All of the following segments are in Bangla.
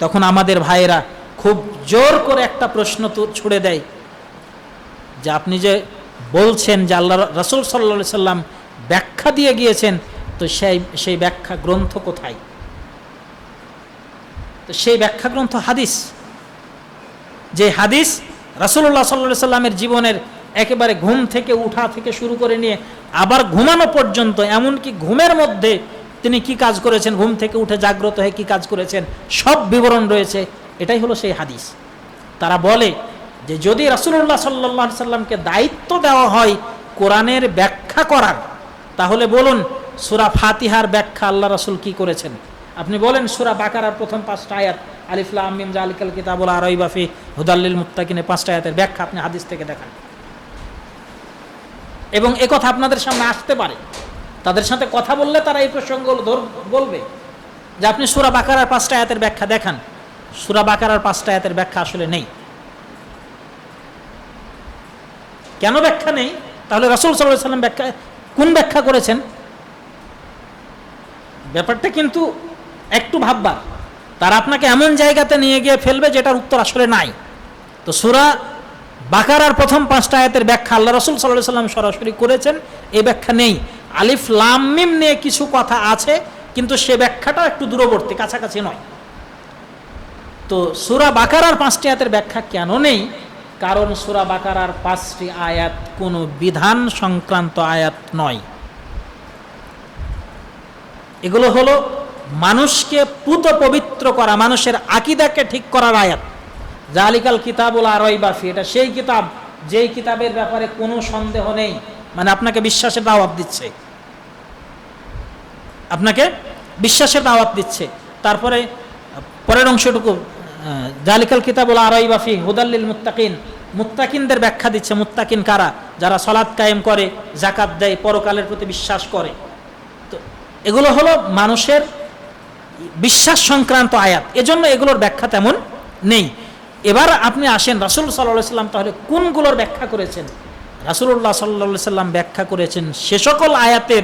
তখন আমাদের ভাইয়েরা খুব জোর করে একটা প্রশ্ন তো ছুড়ে দেয় যে আপনি যে বলছেন যে আল্লাহ রসুল সাল্লা সাল্লাম ব্যাখ্যা দিয়ে গিয়েছেন, তো সেই সেই ব্যাখ্যা গ্রন্থ কোথায়? তো সেই ব্যাখ্যা গ্রন্থ হাদিস। যে হাদিস রাসুল্লাহ সাল্লা সাল্লামের জীবনের একেবারে ঘুম থেকে উঠা থেকে শুরু করে নিয়ে আবার ঘুমানো পর্যন্ত, এমনকি ঘুমের মধ্যে তিনি কি কাজ করেছেন? ঘুম থেকে উঠে জাগ্রত হয়ে কি কাজ করেছেন? সব বিবরণ রয়েছে। এটাই হলো সেই হাদিস। তারা বলে যে, যদি রাসুল্লাহ সাল্লাহ সাল্লামকে দায়িত্ব দেওয়া হয় কোরআনের ব্যাখ্যা করার, তাহলে বলুন, সুরা ফাতিহার ব্যাখ্যা আল্লাহ রাসুল কি করেছেন? আপনি বলেন, সুরা বাকারার প্রথম পাঁচটা আয়াত আলিফুল্লাহ আমিম জালিকাল কিতাবুল আরই বাফি হুদাল্লিল মুত্তাকিনে পাঁচটা আয়াতের ব্যাখ্যা আপনি হাদিস থেকে দেখান। এবং কথা আপনাদের সামনে আসতে পারে। তাদের সাথে কথা বললে তারা এই প্রসঙ্গ বলবে। যে আপনি সুরা বাকারার পাঁচটা আয়াতের ব্যাখ্যা দেখান। সুরা বাকারার পাঁচটা আয়াতের ব্যাখ্যা আসলে নেই। কেন ব্যাখ্যা নেই? তাহলে রাসুল সাল্লাম ব্যাখ্যা কোন ব্যাখ্যা করেছেন? ব্যাপারটা কিন্তু একটু ভাববার। তারা আপনাকে এমন জায়গাতে নিয়ে গিয়ে ফেলবে যেটার উত্তর আসলে নাই। তো সুরা বাকারার প্রথম পাঁচটা আয়াতের ব্যাখ্যা আল্লাহ রসুল সাল্লাহ সাল্লাম সরাসরি করেছেন, এই ব্যাখ্যা নেই। আলিফ লামিম নিয়ে কিছু কথা আছে, কিন্তু সে ব্যাখ্যাটা একটু দূরবর্তী, কাছাকাছি নয়। তো সুরা বাকারার পাঁচটি আয়াতের ব্যাখ্যা কেন নেই? কারণ সুরা বাকারার পাঁচটি আয়াত কোনো বিধান সংক্রান্ত আয়াত নয়। এগুলো হলো মানুষকে পুত পবিত্র করা, মানুষের আকিদাকে ঠিক করার আয়াত। জালিকাল কিতাবুল আরই বাফি এটা সেই কিতাব, যেই কিতাবের ব্যাপারে কোনো সন্দেহ নেই। মানে আপনাকে বিশ্বাসের দাওয়াত দিচ্ছে। আপনাকে বিশ্বাসের দাওয়াত দিচ্ছে। তারপরে, পরের অংশটুকু জালিকাল কিতাবুল আরই বাফি হুদাল্লিল মুত্তাকিন। মুত্তাকিনদের ব্যাখ্যা দিচ্ছে, মুত্তাকিন কারা? যারা সলাৎ কায়েম করে জাকাত দেয়, পরকালের প্রতি বিশ্বাস করে। তো এগুলো হলো মানুষের বিশ্বাস সংক্রান্ত আয়াত। এজন্য এগুলোর ব্যাখ্যা তেমন নেই। এবার আপনি আসেন, রাসুল সাল্লাহ সাল্লাম তাহলে কোনগুলোর ব্যাখ্যা করেছেন? রাসুল্লাহ সাল্লা সাল্লাম ব্যাখ্যা করেছেন, সে সকল আয়াতের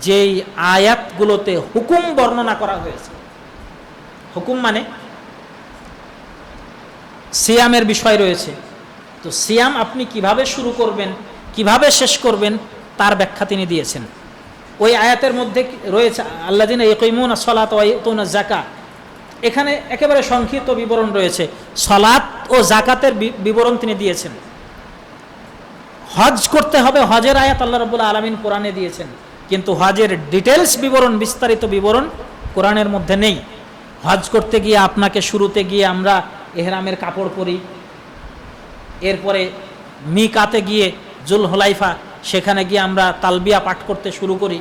যেই আয়াতগুলোতে হুকুম বর্ণনা করা হয়েছে। হুকুম মানে? সিয়ামের বিষয় রয়েছে। তো সিয়াম আপনি কীভাবে শুরু করবেন, কীভাবে শেষ করবেন, তার ব্যাখ্যা তিনি দিয়েছেন। ওই আয়াতের মধ্যে রয়েছে আল্লাহ দিন ইকইমুন সলাত ওয়াইতুন জাকা এখানে একেবারে সংক্ষিপ্ত বিবরণ রয়েছে। সলাত ও জাকাতের বিবরণ তিনি দিয়েছেন। হজ করতে হবে, হজের আয়াত আল্লাহ রবুল্লা আলমিন কোরআনে দিয়েছেন। কিন্তু হজের ডিটেলস বিবরণ, বিস্তারিত বিবরণ কোরআনের মধ্যে নেই। হজ করতে গিয়ে আপনাকে শুরুতে গিয়ে আমরা এহরামের কাপড় পরি, এরপরে মিকাতে গিয়ে জুল হলাইফা সেখানে গিয়ে আমরা তালবিয়া পাঠ করতে শুরু করি।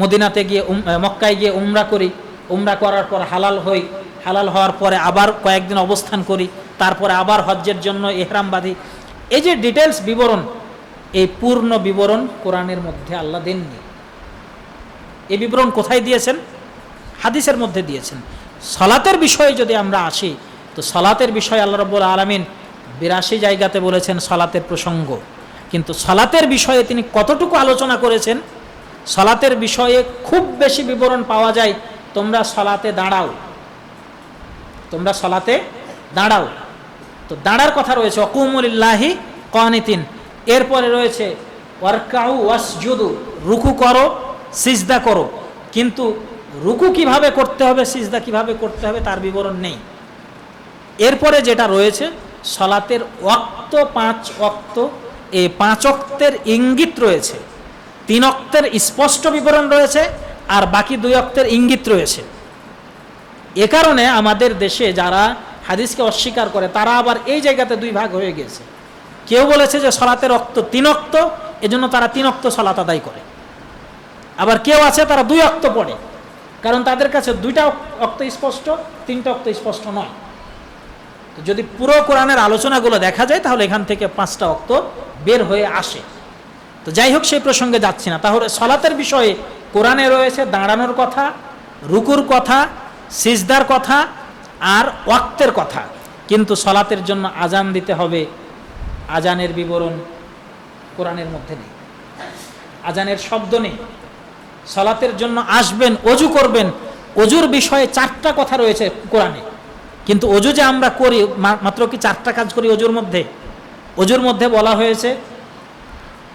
মদিনাতে গিয়ে মক্কায় গিয়ে উমরা করি। উমরা করার পর হালাল হই, হালাল হওয়ার পরে আবার কয়েকদিন অবস্থান করি। তারপরে আবার হজ্জের জন্য এহরাম বাঁধি। এই যে ডিটেলস বিবরণ, এই পূর্ণ বিবরণ কোরআনের মধ্যে আল্লাহ দেননি। এই বিবরণ কোথায় দিয়েছেন? হাদিসের মধ্যে দিয়েছেন। সলাতের বিষয়ে যদি আমরা আসি, তো সলাতের বিষয়ে আল্লাহ রব্বুল আলমিন বিরাশি জায়গাতে বলেছেন সলাতের প্রসঙ্গ। কিন্তু সলাতের বিষয়ে তিনি কতটুকু আলোচনা করেছেন? সলাতের বিষয়ে খুব বেশি বিবরণ পাওয়া যায়, তোমরা সলাতে দাঁড়াও। তোমরা সলাতে দাঁড়াও। তো দাঁড়ার কথা রয়েছে, অকুমুলিল্লাহি কনিতিন। এরপরে রয়েছে, ওয়ারকাউ ওয়াসজুদু, রুকু করো, সিজদা করো। কিন্তু রুকু কীভাবে করতে হবে, সিজদা কীভাবে করতে হবে তার বিবরণ নেই। এরপরে যেটা রয়েছে, সলাতের অক্ত পাঁচ অক্ত এই পাঁচ অক্তের ইঙ্গিত রয়েছে। তিন অক্তের স্পষ্ট বিবরণ রয়েছে, আর বাকি দুই অক্তের ইঙ্গিত রয়েছে। এ কারণে আমাদের দেশে যারা হাদিসকে অস্বীকার করে, তারা আবার এই জায়গাতে দুই ভাগ হয়ে গেছে। কেউ বলেছে যে সলাতের অক্ত তিন অক্ত, এজন্য তারা তিন অক্ত সলাত আদায় করে। আবার কেউ আছে তারা দুই অক্ত পড়ে, কারণ তাদের কাছে দুইটা অক্ত স্পষ্ট, তিনটা অক্ত স্পষ্ট নয়। তো যদি পুরো কোরআনের আলোচনাগুলো দেখা যায়, তাহলে এখান থেকে পাঁচটা অক্ত বের হয়ে আসে। তো যাই হোক, সেই প্রসঙ্গে যাচ্ছি না। তাহলে সলাতের বিষয়ে কোরআনে রয়েছে দাঁড়ানোর কথা, রুকুর কথা, সিজদার কথা আর ওয়াক্তের কথা। কিন্তু সলাতের জন্য আজান দিতে হবে। আজানের বিবরণ কোরআনের মধ্যে নেই। আজানের শব্দ নেই। সলাতের জন্য আসবেন, অজু করবেন। অজুর বিষয়ে চারটা কথা রয়েছে কোরআনে। কিন্তু অজু যে আমরা করি মাত্র কি চারটা কাজ করি অজুর মধ্যে? অজুর মধ্যে বলা হয়েছে,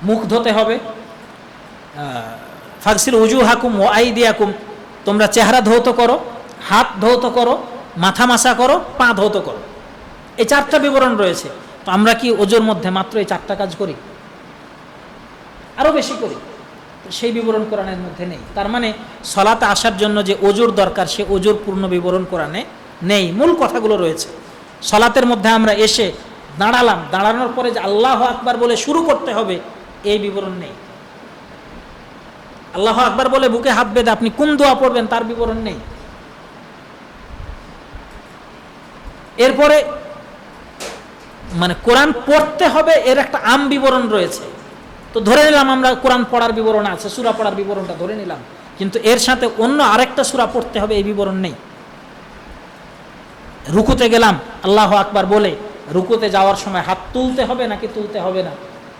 মুখ ধোতে হবে। ফাকসিল উজু হাকুম ও আই দিয়াকুম তোমরা চেহারা ধৌত করো, হাত ধৌত করো মাথা মাসা করো, পা ধৌত করো। এই চারটা বিবরণ রয়েছে। তো আমরা কি ওজোর মধ্যে মাত্র এই চারটা কাজ করি? আরও বেশি করি। সেই বিবরণ কোরআনের মধ্যে নেই। তার মানে সলাতে আসার জন্য যে অজুর দরকার, সে অজুর পূর্ণ বিবরণ কোরআনে নেই। মূল কথাগুলো রয়েছে। সলাতের মধ্যে আমরা এসে দাঁড়ালাম। দাঁড়ানোর পরে যে আল্লাহ আকবার বলে শুরু করতে হবে, এই বিবরণ নেই। আল্লাহ আকবার বলে বুকে হাত বেঁধে আপনি কোন দোয়া পড়বেন, তার বিবরণ নেই। এরপরে মানে কোরআন পড়তে হবে এর একটা আম বিবরণ রয়েছে। তো ধরে নিলাম আমরা কোরআন পড়ার বিবরণ আছে, সুরা পড়ার বিবরণটা ধরে নিলাম। কিন্তু এর সাথে অন্য আরেকটা সুরা পড়তে হবে, এই বিবরণ নেই। রুকুতে গেলাম, আল্লাহ আকবার বলে, রুকুতে যাওয়ার সময় হাত তুলতে হবে নাকি তুলতে হবে না?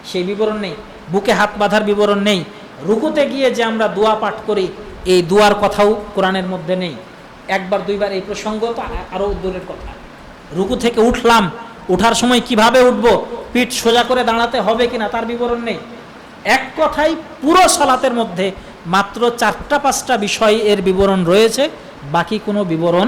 সেই বিবরণ নেই। বুকে হাত বাঁধার বিবরণ নেই। রুকুতে গিয়ে যে আমরা দোয়া পাঠ করি, এই দোয়ার কথাও কোরআনের মধ্যে নেই। একবার, দুইবার এই প্রসঙ্গ তো আরও আরও দূরের কথা। রুকু থেকে উঠলাম। উঠার সময় কীভাবে উঠব? পিঠ সোজা করে দাঁড়াতে হবে কিনা তার বিবরণ নেই। এক কথাই পুরো সালাতের মধ্যে মাত্র চারটা পাঁচটা বিষয় এর বিবরণ রয়েছে। বাকি কোনো বিবরণ